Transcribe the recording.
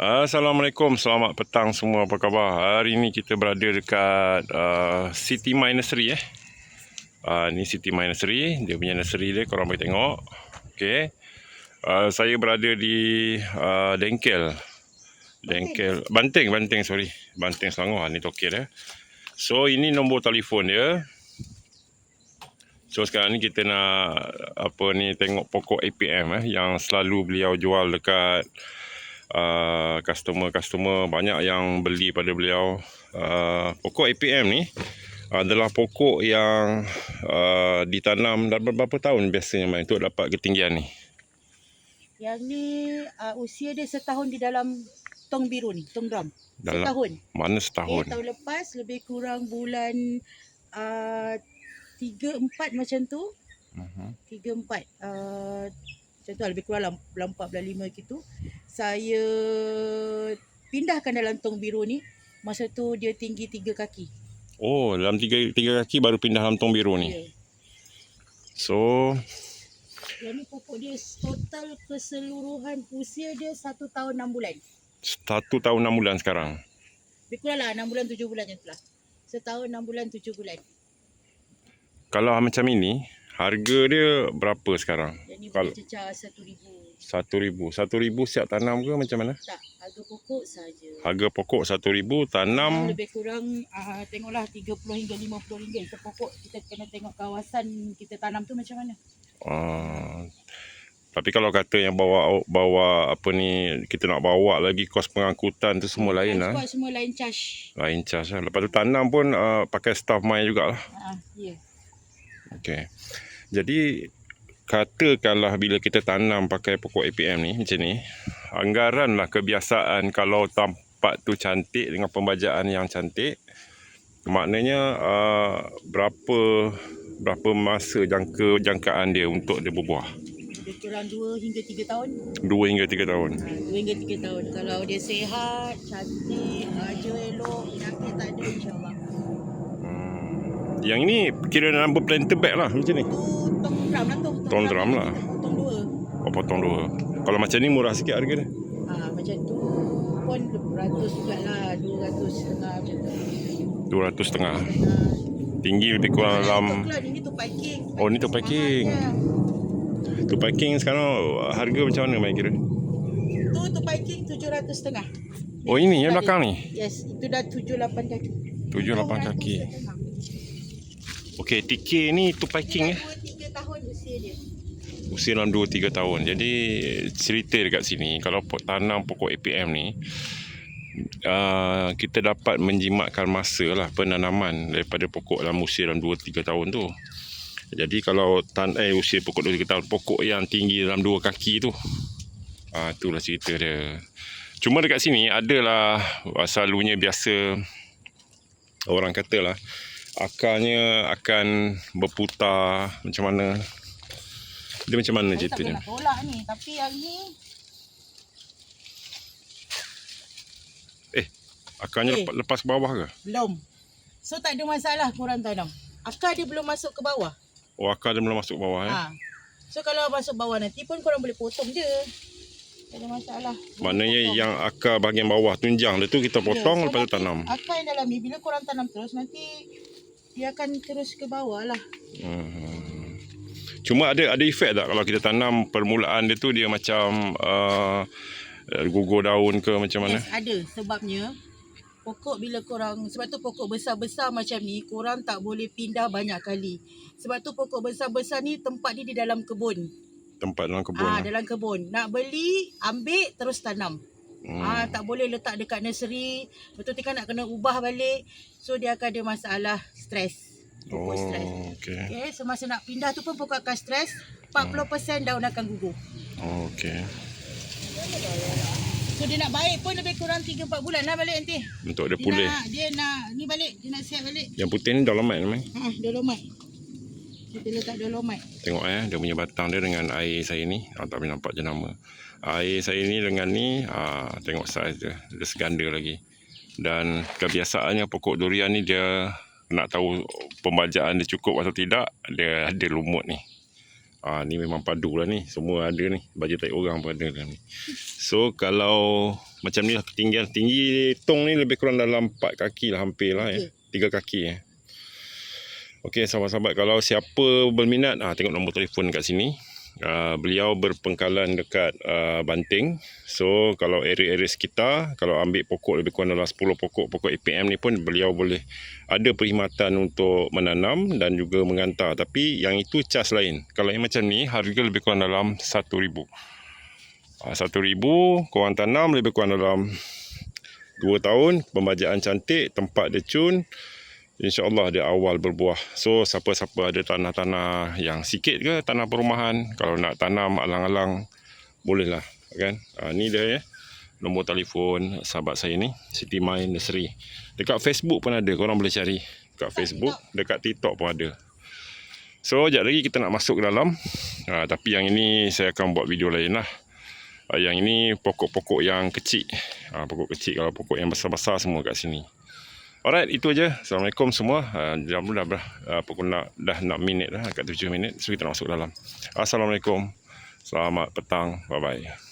Assalamualaikum, selamat petang semua, apa khabar? Hari ni kita berada dekat uh, City My Nursery eh. Uh, ni City Nursery, dia punya nursery dia, korang boleh tengok. Okay. Uh, saya berada di uh, Dengkel. Dengkel, Banting, Banting, sorry. Banting Selangor, ni tokek dia. So, ini nombor telefon dia. So sekarang ni kita nak apa ni tengok pokok APM eh yang selalu beliau jual dekat uh, customer-customer banyak yang beli pada beliau. Uh, pokok APM ni adalah pokok yang uh, ditanam dalam berapa tahun biasanya main untuk dapat ketinggian ni. Yang ni uh, usia dia setahun di dalam tong biru ni, tong drum. Dalam setahun. mana Okay, setahun? tahun lepas lebih kurang bulan uh, 3 4 macam tu. Uh-huh. 3 4 uh, macam tu lah, lebih kurang bulan 4 bulan 5 gitu. Saya pindahkan dalam tong biru ni. Masa tu dia tinggi 3 kaki. Oh, dalam tiga, tiga kaki baru pindah dalam tong biru ni. Ya. So, Yang ni pokok dia total keseluruhan usia dia 1 tahun 6 bulan. satu tahun enam bulan sekarang. Lebih kurang lah 6 bulan 7 bulan tu lah. Setahun 6 bulan 7 bulan. Kalau macam ini, harga dia berapa sekarang? Yang ni Kalau- cecah RM1,000. Satu ribu. Satu ribu siap tanam ke macam mana? Tak, harga pokok saja. Harga pokok satu ribu, tanam Yang lebih kurang uh, tengoklah 30 hingga 50 ringgit. Kita pokok kita kena tengok kawasan kita tanam tu macam mana. Uh, tapi kalau kata yang bawa bawa apa ni kita nak bawa lagi kos pengangkutan tu semua lain lah. Sebab semua lain charge. Lain charge lah. Lepas tu tanam pun uh, pakai staff main jugalah. Ha, ya. Okey. Jadi katakanlah bila kita tanam pakai pokok APM ni macam ni, anggaran lah kebiasaan kalau tempat tu cantik dengan pembajaan yang cantik, maknanya uh, berapa berapa masa jangka jangkaan dia untuk dia berbuah? Kurang 2 hingga 3 tahun. 2 hingga 3 tahun. Ha, 2 hingga 3 tahun. Kalau dia sihat, cantik, raja elok, penyakit tak ada insyaAllah. Yang ini kira number planter bag lah macam ni. Tong drum lah tu. Tong drum lah. Potong dua. Oh, potong dua. Kalau macam ni murah sikit harga dia. Ha, macam tu pun beratus juga lah. 200 setengah macam tu. 200 setengah. Setengah. Tinggi lebih kurang dalam ini tu packing. Oh, ni tu packing. Tu packing sekarang harga macam mana main kira? Tu tu packing 700 setengah. Oh ini yang belakang ni. Yes, itu dah 7 8 kaki. 7 8 kaki. Okey, TK ni tu packing eh. 2 3 tahun usia dia. Usia dalam 2 3 tahun. Jadi cerita dekat sini kalau tanam pokok APM ni uh, kita dapat menjimatkan masa lah penanaman daripada pokok dalam usia dalam 2 3 tahun tu. Jadi kalau tan eh usia pokok 2 3 tahun pokok yang tinggi dalam 2 kaki tu. Ah uh, itulah cerita dia. Cuma dekat sini adalah uh, selalunya biasa orang katalah akarnya akan berputar macam mana dia macam mana Saya tak ceritanya boleh nak tolak ni, tapi yang ni akarnya Eh. lepas, lepas ke bawah ke belum. So tak ada masalah korang tanam. Akar dia belum masuk ke bawah. oh akar dia belum masuk ke bawah eh Ha. So kalau masuk bawah nanti pun korang boleh potong je. Tak ada masalah. Boleh maknanya potong. yang akar bahagian bawah tunjang dia tu kita Ya, potong so lepas tu tanam Akar yang dalam ni bila korang tanam terus nanti dia akan terus ke bawah lah. hmm. cuma ada ada efek tak kalau kita tanam permulaan dia tu dia macam uh, gugur daun ke macam mana Yes, ada sebabnya pokok bila korang sebab tu pokok besar-besar macam ni korang tak boleh pindah banyak kali. Sebab tu pokok besar-besar ni tempat dia di dalam kebun. tempat dalam kebun Ah lah. dalam kebun. Nak beli, ambil terus tanam. Hmm. Ah tak boleh letak dekat nursery. Betul kan nak kena ubah balik. So dia akan ada masalah stres. Pokok oh stres. okey Okay, semasa nak pindah tu pun pokok akan stres. 40% daun akan gugur. oh, okey So dia nak baik pun lebih kurang 3 4 bulan lah balik nanti. untuk dia Dia pulih nak dia nak ni balik, dia nak siap balik. yang putih ni dolomite memang Ha, dolomite. Kita letak dolomite. Tengok eh dia punya batang dia dengan air saya ni. Ah tak boleh nampak jenama. Air saya ni dengan ni ah tengok saiz dia. Dia seganda lagi. Dan kebiasaannya pokok durian ni dia nak tahu pembajaan dia cukup atau tidak, dia ada lumut ni. Ah ni memang padu lah ni. Semua ada ni. Baju tai orang pun ada dalam ni. So kalau macam ni lah ketinggian tinggi tong ni lebih kurang dalam 4 kaki lah hampir lah ya. 3 kaki eh. Okey sahabat-sahabat kalau siapa berminat ah tengok nombor telefon kat sini. Uh, beliau berpengkalan dekat uh, Banting. So kalau area-area sekitar kalau ambil pokok lebih kurang dalam 10 pokok pokok APM ni pun beliau boleh ada perkhidmatan untuk menanam dan juga mengantar tapi yang itu cas lain. Kalau yang macam ni harga lebih kurang dalam 1000. Ah, 1000 korang tanam lebih kurang dalam 2 tahun pembajaan cantik tempat dia cun InsyaAllah dia awal berbuah. So siapa-siapa ada tanah-tanah yang sikit ke tanah perumahan kalau nak tanam alang-alang bolehlah kan. Ha, ni dia ya. Nombor telefon sahabat saya ni Siti Mai Nursery. Dekat Facebook pun ada korang boleh cari. Dekat Facebook, dekat TikTok pun ada. So sekejap lagi kita nak masuk ke dalam. Ha, tapi yang ini saya akan buat video lain lah. Ha, yang ini pokok-pokok yang kecil. Ha, pokok kecil kalau pokok yang besar-besar semua kat sini. Alright, itu aja. Assalamualaikum semua. Uh, jam dah dah uh, pukul nak dah 6 minit dah, kat 7 minit. So kita nak masuk dalam. Assalamualaikum. Selamat petang. Bye bye.